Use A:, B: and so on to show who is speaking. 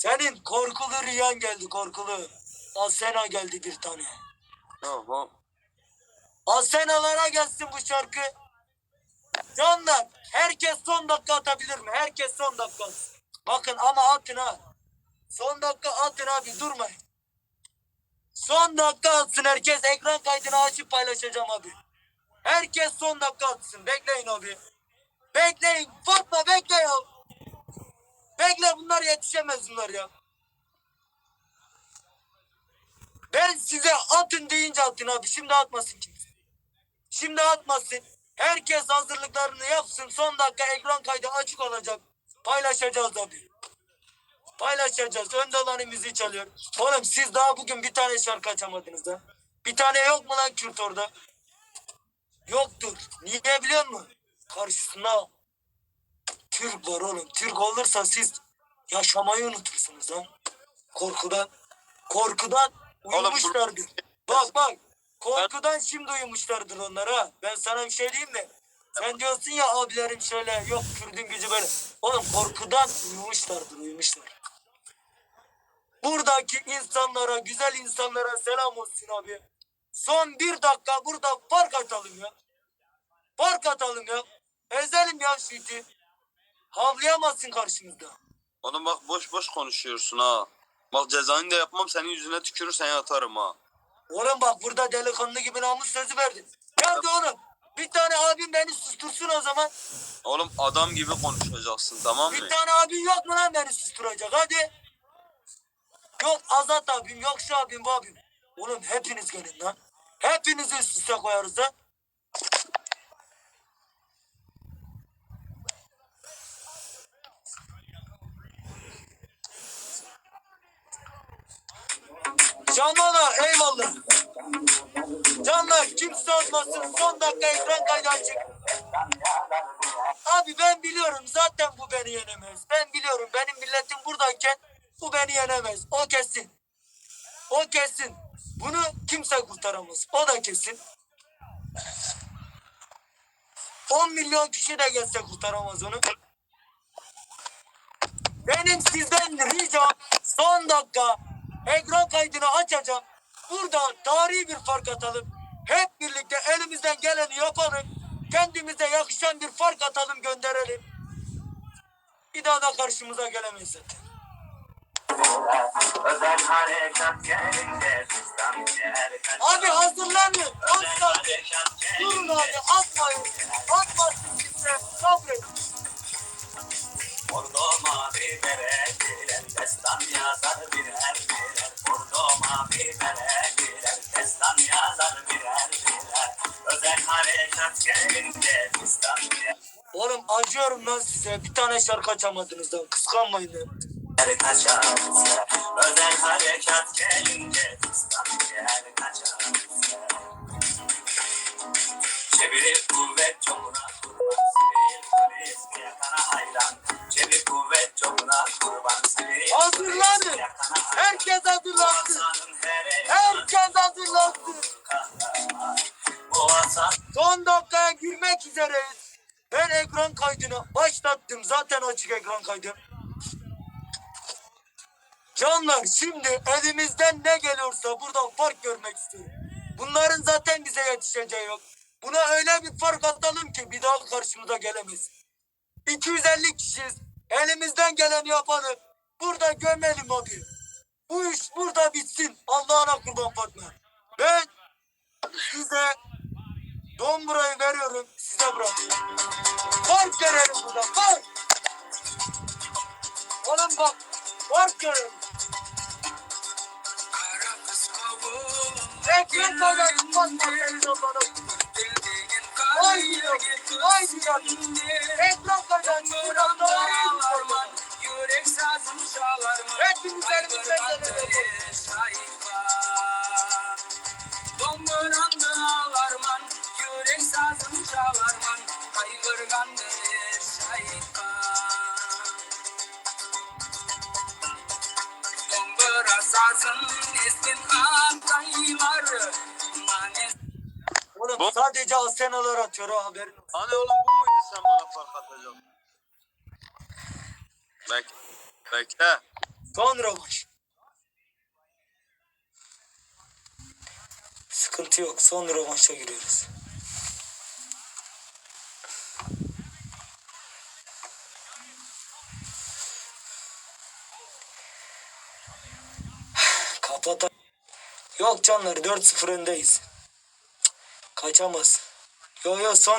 A: Senin korkulu rüyan geldi korkulu. Asena geldi bir tane.
B: Tamam.
A: Asenalara gelsin bu şarkı. Canlar herkes son dakika atabilir mi? Herkes son dakika. atsın. Bakın ama atın ha. Son dakika atın abi durmayın. Son dakika atsın herkes ekran kaydını açıp paylaşacağım abi. Herkes son dakika atsın. Bekleyin abi. Bekleyin. Fatma bekle ya. Bekle bunlar yetişemez bunlar ya. Ben size atın deyince atın abi. Şimdi atmasın kimse. Şimdi atmasın. Herkes hazırlıklarını yapsın. Son dakika ekran kaydı açık olacak. Paylaşacağız abi. Paylaşacağız. Önde olan müziği çalıyor. Oğlum siz daha bugün bir tane şarkı açamadınız da. Bir tane yok mu lan Kürt orada? Yoktur. Niye biliyor musun? Karşısında Türk var oğlum. Türk olursa siz yaşamayı unutursunuz lan. Korkudan. Korkudan uyumuşlardır. Bak bak. Korkudan şimdi uyumuşlardır onlar ha. Ben sana bir şey diyeyim mi? Sen diyorsun ya abilerim şöyle yok Kürdün gücü böyle. Oğlum korkudan uyumuşlardır uyumuşlar. Buradaki insanlara, güzel insanlara selam olsun abi. Son bir dakika burada fark atalım ya. Fark atalım ya. Ezelim ya şu iti. Havlayamazsın karşımızda.
B: Oğlum bak boş boş konuşuyorsun ha. Bak cezanı da yapmam senin yüzüne tükürürsen yatarım ha.
A: Oğlum bak burada delikanlı gibi namus sözü verdin. Nerede oğlum? Bir tane abim beni sustursun o zaman.
B: Oğlum adam gibi konuşacaksın tamam mı?
A: Bir tane abim yok mu lan beni susturacak hadi. Yok Azat abim, yok şu abim, bu abim. Oğlum hepiniz gelin lan. Hepinizi üst üste koyarız ha. Canlar eyvallah. Canlar kimse olmasın son dakika ekran kaydı. Abi ben biliyorum zaten bu beni yenemez. Ben biliyorum benim milletim buradayken bu beni yenemez. O kesin. O kesin. Bunu kimse kurtaramaz. O da kesin. 10 milyon kişi de gelse kurtaramaz onu. Benim sizden ricam son dakika ekran kaydını açacağım. Burada tarihi bir fark atalım. Hep birlikte elimizden geleni yapalım. Kendimize yakışan bir fark atalım gönderelim. Bir daha da karşımıza gelemeyiz zaten. Abi hazırlanın. Asla. Durun abi atmayın. Oğlum acıyorum lan size. Bir tane şarkı açamadınız lan. Kıskanmayın lan.
C: kaçar Özel harekat gelince sistem yer kaçar Çeviri kuvvet çokuna kurban sivil polis yakana hayran Çeviri kuvvet çokuna kurban sivil
A: Hazırlanın. Herkes hazırlansın. Üzereyiz. Ben ekran kaydını başlattım. Zaten açık ekran kaydı. Canlar şimdi elimizden ne geliyorsa buradan fark görmek istiyorum. Bunların zaten bize yetişeceği yok. Buna öyle bir fark atalım ki bir daha karşımıza gelemez. 250 kişiyiz. Elimizden geleni yapalım. Burada gömelim abi. Bu iş burada bitsin. Allah'ına kurban Fatma. Ben size Domburayı veriyorum size bırakıyorum. Fark görelim burada fark. Oğlum bak fark görelim. Ekran kadar tutmaz Ay diyor, ay diyor. Ekran kadar tutmaz
D: mı?
A: Hepimiz elimizden geleni sadece Asenalar atıyor ha haberin olsun.
B: Hani oğlum bu muydu sen bana fark atacaksın? Bek bekle.
A: Son rövanş. Sıkıntı yok. Son rövanşa giriyoruz. Kapat. Yok canlar 4-0 öndeyiz. Kaçamaz. Yo yo son